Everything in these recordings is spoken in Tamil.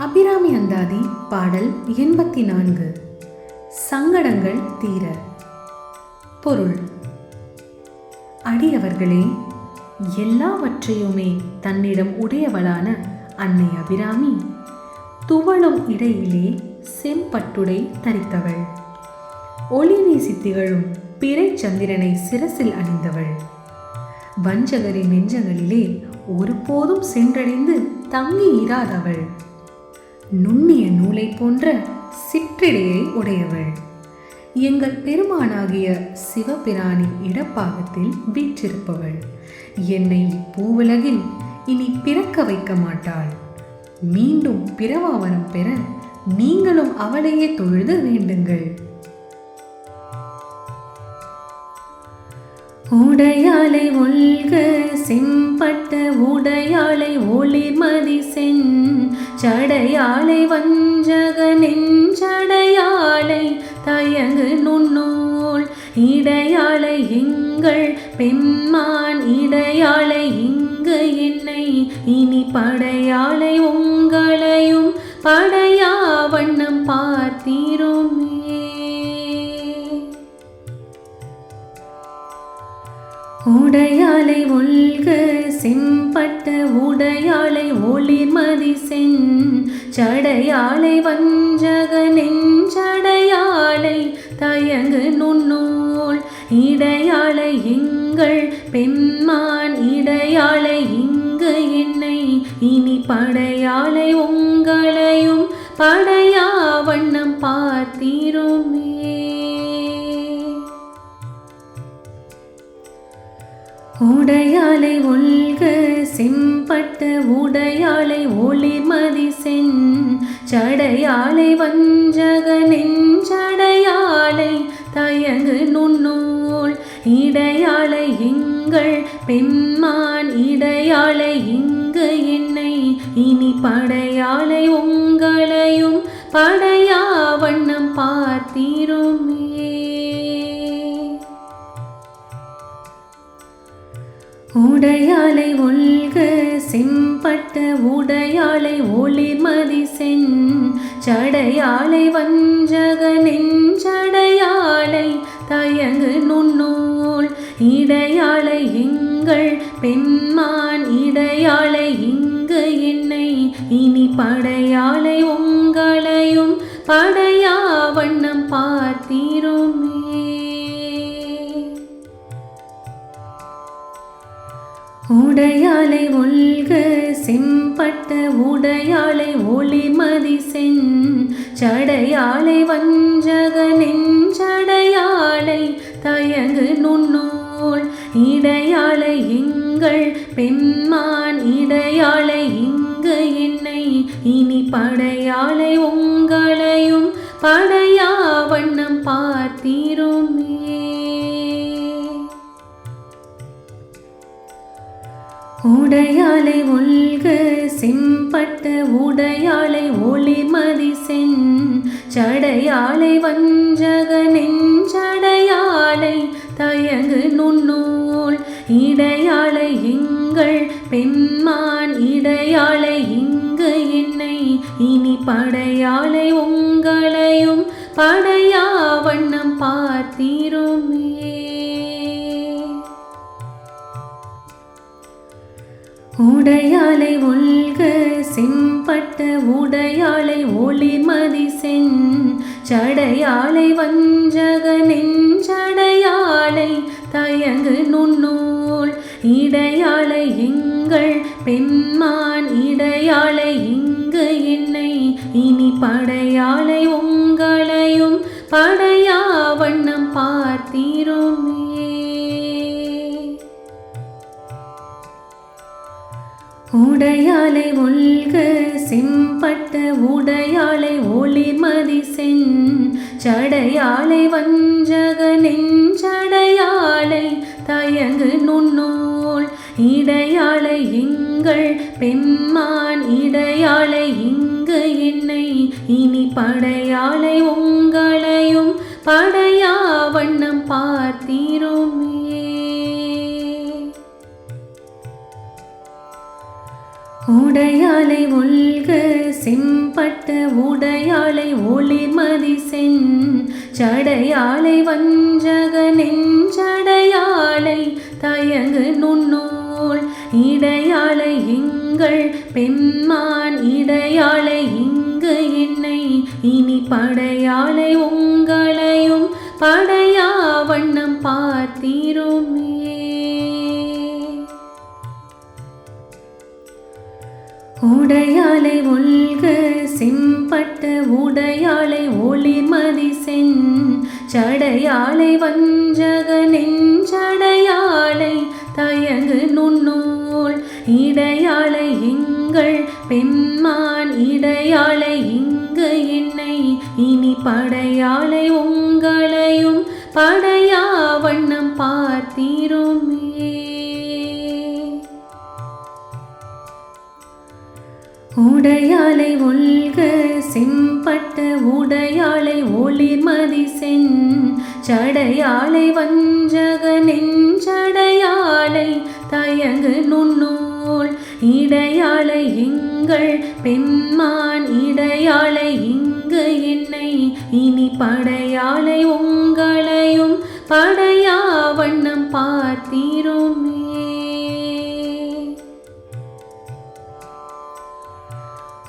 அபிராமி அந்தாதி பாடல் எண்பத்தி நான்கு சங்கடங்கள் தீர. பொருள். அடியவர்களே எல்லாவற்றையுமே தன்னிடம் உடையவளான அன்னை அபிராமி துவளும் இடையிலே செம்பட்டுடை தரித்தவள். ஒளி வீசி திகழும் பிறை சந்திரனை சிரசில் அணிந்தவள். வஞ்சகரின் நெஞ்சங்களிலே ஒருபோதும் சென்றடைந்து தங்கி இராதவள் நுண்ணிய நூலை போன்ற சிற்றிடையை உடையவள். எங்கள் பெருமானாகிய சிவபிரானின் இடப்பாகத்தில் வீற்றிருப்பவள். என்னை இப்பூவுலகில் இனி பிறக்க வைக்க மாட்டாள். மீண்டும் பிறவாவரம் பெற நீங்களும் அவளையே தொழுது வேண்டுங்கள். உடையாலை ஒல்க செம்பட்ட உடையாலை ஒளிமதி சென். சடையாலை வஞ்சக நெஞ்சடையாலை தயங்கு நுண்ணூல். இடையாலை எங்கள் பெண்மான் இடையாலை இங்கு என்னை. இனி படையாலை உங்களையும் படையா வண்ணம் பார்த்தீரும். உடையாலை ஒல்க செம்பட்ட உடையாலை ஒளிர்மதி சென். சடையாலை வஞ்சக நெஞ்சடையாலை தயங்கு நுண்ணூல். இடையாலை எங்கள் பெண்மான் இடையாலை இங்கு என்னை. இனி படையாலை உங்களையும் படையா வண்ணம் பார்த்தீருமே. உடையாலை ஒல்க செம்பட்ட உடையாலை ஒளிமதி சென். சடையாலை வஞ்சக நெஞ்சடையாலை தயங்கு நுண்ணூல். இடையாலை எங்கள் பெம்மான் இடையாலை இங்கு என்னை. இனி படையாலை உங்களையும் படையா வண்ணம் பார்த்தீருமே உடையாலை ஒல்க செம்பட்ட உடையாளை ஒளிமதி சென். சடையாலை வஞ்சக நெஞ்சடையாலை தயங்கு நுண்ணூல். இடையாளை எங்கள் பெண்மான் இடையாளை இங்கு என்னை. இனி படையாலை உங்களையும் படை உடையாலை ஒல்க செம்பட்ட உடையாளை ஒளிமதி சென். சடையாளை வஞ்சக நெஞ்சடையாளை தயங்கு நுண்ணூல். இடையாளை எங்கள் பெண்மான் இடையாளை இங்கு என்னை. இனி படையாளை உங்களையும் படையா வண்ணம் பார்த்தீரும். உடையாலை ஒல்க செம்பட்ட உடையாலை ஒளிமதி சென். சடையாலை வஞ்சக நெஞ்சடையாலை தயங்கு நுண்ணூல் இடையாலை எங்கள். பெண்மான் இடையாலை இங்கு என்னை இனி படையாலை உங்களையும் படையா வண்ணம் பார்த்தீர். உடையாலை ஒல்க செம்பட்ட உடையாலை ஒளிமதி சென். சடையாலை வஞ்சக நெஞ்சடையாலை தயங்கு நுண்ணூல். இடையாலை எங்கள் பெண்மான் இடையாலை இங்கு என்னை. இனி படையாலை உங்களையும் படையா வண்ணம் பார்த்தீருமே உடையாலை ஒல்க செம்பட்ட உடையாலை ஒளிமதி சென். சடையாலை வஞ்சக நெஞ்சடையாலை தயங்கு நுண்ணோள் இடையாலை எங்கள் பெண்மான் இடையாலை இங்கு என்னை. இனி படையாலை உங்களையும் படையா வண்ணம் பார்த்தீருமே உடையாலை ஒல்க செம்பட்ட உடையாலை ஒளிமதி சென். சடையாலை வஞ்சக நெஞ்சடையாலை தயங்கு நுண்ணூல். இடையாலை எங்கள் பெம்மான் இடையாலை இங்கு என்னை. இனி படையாலை உங்களையும் படையா வண்ணம் பார்த்து பட்ட உடையாளை ஒளிமதி சென். சடையாளை வஞ்சக நெஞ்சடையாலை தயங்கு நுண்ணூல். இடையாளை எங்கள் பெண்மான் இடையாளை இங்கு என்னை. இனி படையாளை உங்களையும் படையா வண்ணம் பார்த்தீருமே. உடையாலை ஒல்க செம்பட்ட உடையாலை ஒளிர்மதி சென். சடையாலை வஞ்சக நெஞ்சடையாலை தயங்கு நுண்ணூல். இடையாலை எங்கள் பெண்மான் இடையாலை இங்கு என்னை. இனி படையாலை உங்களையும் படையா வண்ணம் பார்த்தீரும்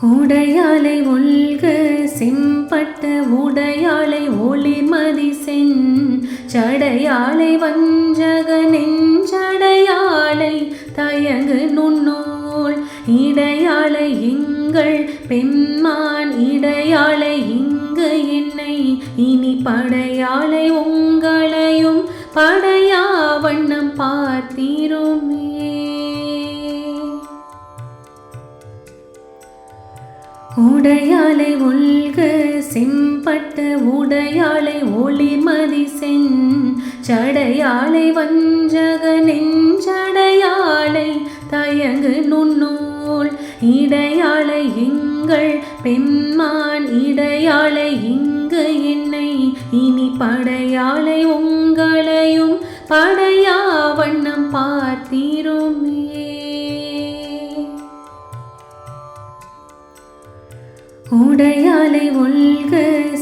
உடையாலை ஒல்க செம்பட்ட உடையாலை ஒளிமதி சென். சடையாலை வஞ்சக நெஞ்சடையாலை தயங்கு நுண்ணோள் இடையாலை எங்கள் பெண்மான் இடையாலை இங்கு என்னை. இனி படையாலை உங்களையும் படையா வண்ணம் பார்த்தீருமே. உடையாலை ஒல்க செம்பட்ட உடையாலை ஒளிமதி சென். சடையாலை வஞ்சக நெஞ்சடையாலை தயங்கு நுண்ணூல். இடையாலை எங்கள் பெண்மான் இடையாலை இங்கு என்னை. இனி படையாலை உங்களையும் படையா வண்ணம் பார்த்தீருமே.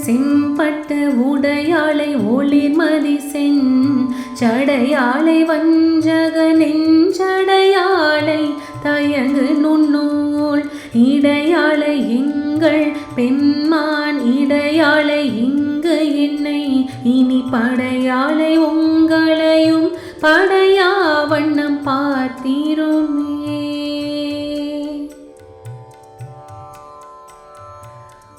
செம்பட்ட உடையாளை ஒளிர்மதி சென் சடையாளை வஞ்சக நெஞ்சடையாலை தயங்கு நுண்ணூல் இடையாளை எங்கள் பெண்மான் இடையாளை இங்கு என்னை இனி படையாளை உங்களையும் படையா வண்ணம் பார்த்தீருமே.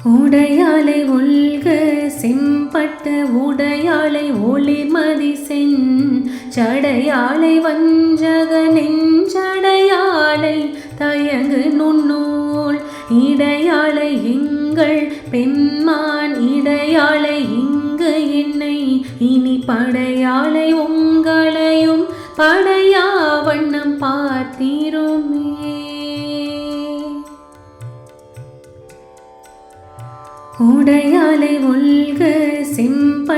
உடையாலை ஒல்க செம்பட்ட உடையாலை ஒளிமதி சென். சடையாலை வஞ்சக நெஞ்சடையாலை தயங்கு நுண்ணூல். இடையாலை எங்கள் பெண்மான் இடையாலை இங்கு என்னை. இனி படையாலை உங்களையும் படையா வண்ணம் பார்த்து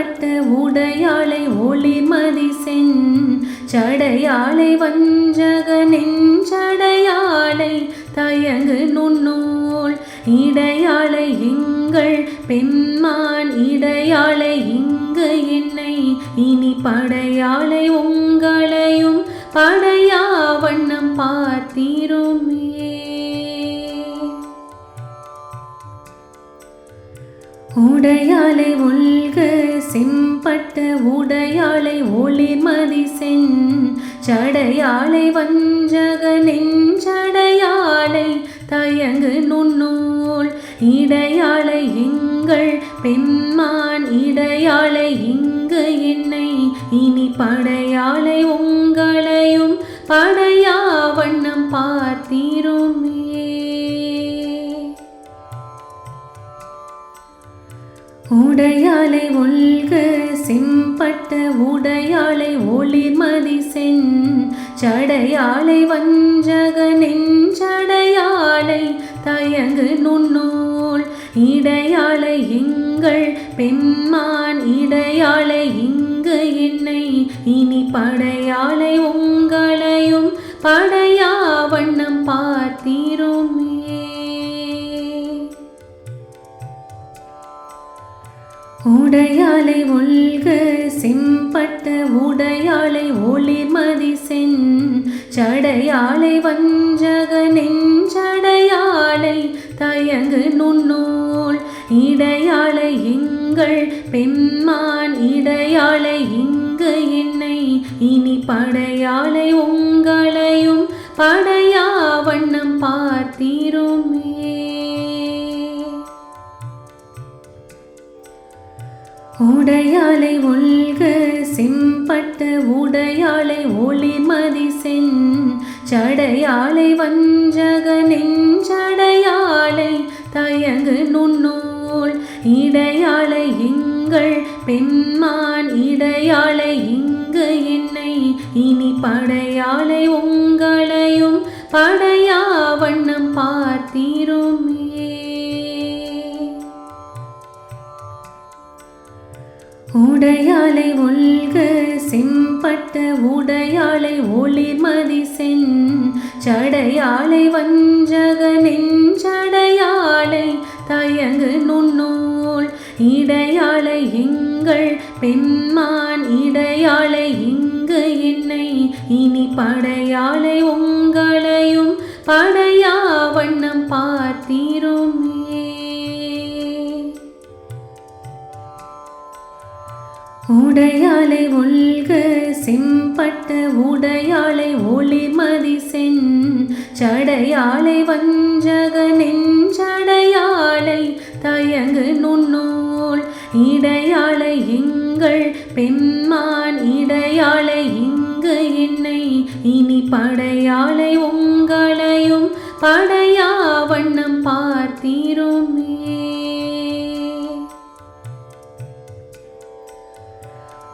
பட்டு உடையாளை ஒளிர்மதி சென். சடையாலை வஞ்சக நெஞ்சடையாலை தயங்கு நுண்ணூல். இடையாளை எங்கள் பெண்மான். இடையாளை இங்கு என்னை. இனி படையாலை உங்களையும் படையா வண்ணம் பார்த்தீருமே. உடையாலை ஒல்க செம்பட்ட உடையாலை ஒளிமதி சென். சடையாலை வஞ்சக நெஞ்சடையாலை தயங்கு நுண்ணூல். இடையாலை எங்கள் பெண்மான் இடையாலை இங்கு என்னை. இனி படையாலை உங்களையும் படையா வண்ணம் பார்த்து உடையாலை ஒல்க செம்பட்ட உடையாலை ஒளிர்மதி சென். சடையாலை வஞ்சக நெஞ்சடையாலை தயங்கு நுண்ணூல். இடையாலை எங்கள் பெண்மான் இடையாலை இங்கு என்னை. இனி படையாலை உங்களையும் பட பட்ட உடையாலை ஒளிர்மதி சென். சடையாலை வஞ்சக நெஞ்சடையாளை தயங்கு நுண்ணூல். இடையாளை எங்கள் பெண்மான் இடையாளை இங்கு என்னை. இனி படையாலை உங்களையும் படையா வண்ணம் பார்த்தீருமே உடையாலை ஒல்க செம்பட்ட உடையாலை ஒளிமதி சென். சடையாளை வஞ்சக நெஞ்சடையாலை தயங்கு நுண்ணூல். இடையாளை எங்கள் பெண்மான் இடையாளை இங்கு என்னை. இனி படையாலை உங்களையும் படையா வண்ணம் பார்த்தீருமே உடையாலை உள்ள செம்பட்ட உடையாளை ஒளிர்மதி சென் சடையாளை வஞ்சக நெஞ்சடையாளை தயங்கு நுண்ணூல். இடையாளை எங்கள் பெண்மான் இடையாளை இங்கு என்னை இனி படையாளை உங்களையும் படையா வண்ணம் பார்த்தீருமே. உடையாலை ஒல்க செம்பட்ட உடையாலை ஒளிமதி சென். சடையாலை வஞ்சக நெஞ்சடையாலை தயங்கு நுண்ணூல். இடையாளை எங்கள் பெண்மான் இடையாளை இங்கு என்னை. இனி படையாலை உங்களையும் படை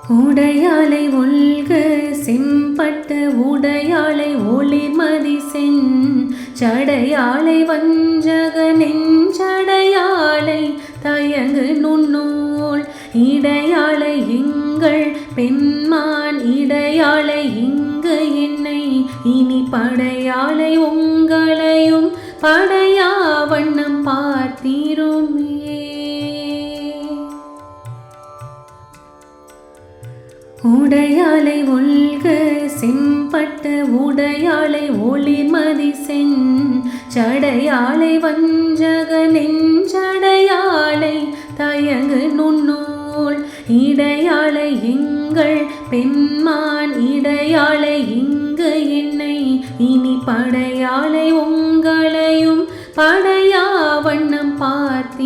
உடையாலை ஒல்க செம்பட்ட உடையாலை ஒளிமதி சென் சடையாலை வஞ்சக நெஞ்சடையாலை தயங்கு நுண்ணூல் இடையாலை எங்கள் பெண்மான் இடையாலை இங்கு என்னை இனி படையாலை உங்களையும் படையா வண்ணம் உடையாலை ஒல்க செம்பட்ட உடையாலை ஒளிமதி சென். சடையாலை வஞ்சக நெஞ்சடையாலை தயங்கு நுண்ணூல். இடையாலை எங்கள் பெண்மான் இடையாலை இங்கு என்னை. இனி படையாலை உங்களையும் படையா வண்ணம் பார்த்து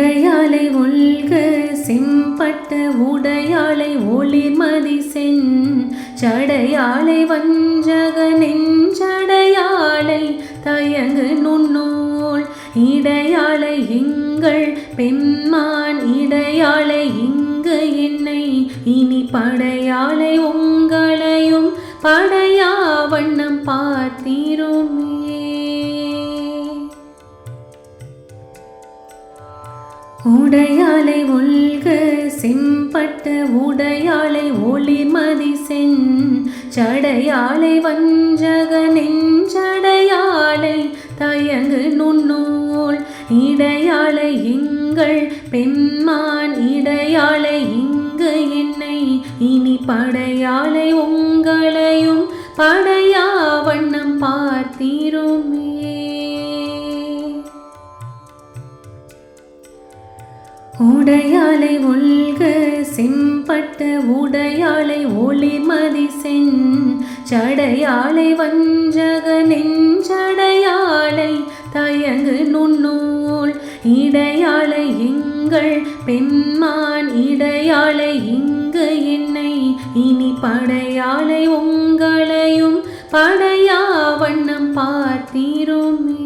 உடையாலை ஒல்க செம்பட்ட உடையாலை ஒளிமதி சென். சடையாலை வஞ்சக நெஞ்சடையாலை தயங்கு நுண்ணோள் இடையாலை எங்கள் பெண்மான் இடையாலை இங்கு என்னை. இனி படையாலை உங்களையும் படையா வண்ணம் பார்த்தீருமே. உடையாலை ஒல்க செம்பட்ட உடையாலை ஒளிமதி சென். சடையாலை வஞ்சக நெஞ்சடையாலை தயங்கு நுண்ணூல். இடையாலை எங்கள் பெண்மான் இடையாலை இங்கு என்னை. இனி படையாலை உங்களையும் படையாவன். உடையாலை ஒல்க செம்பட்ட உடையாளை ஒளிமதி சென். சடையாளை வஞ்சக நெஞ்சடையாலை தயங்கு நுண்ணூல். இடையாளை எங்கள் பெண்மான் இடையாளை இங்கு என்னை. இனி படையாளை உங்களையும் படையா வண்ணம் பார்த்தீரோமே.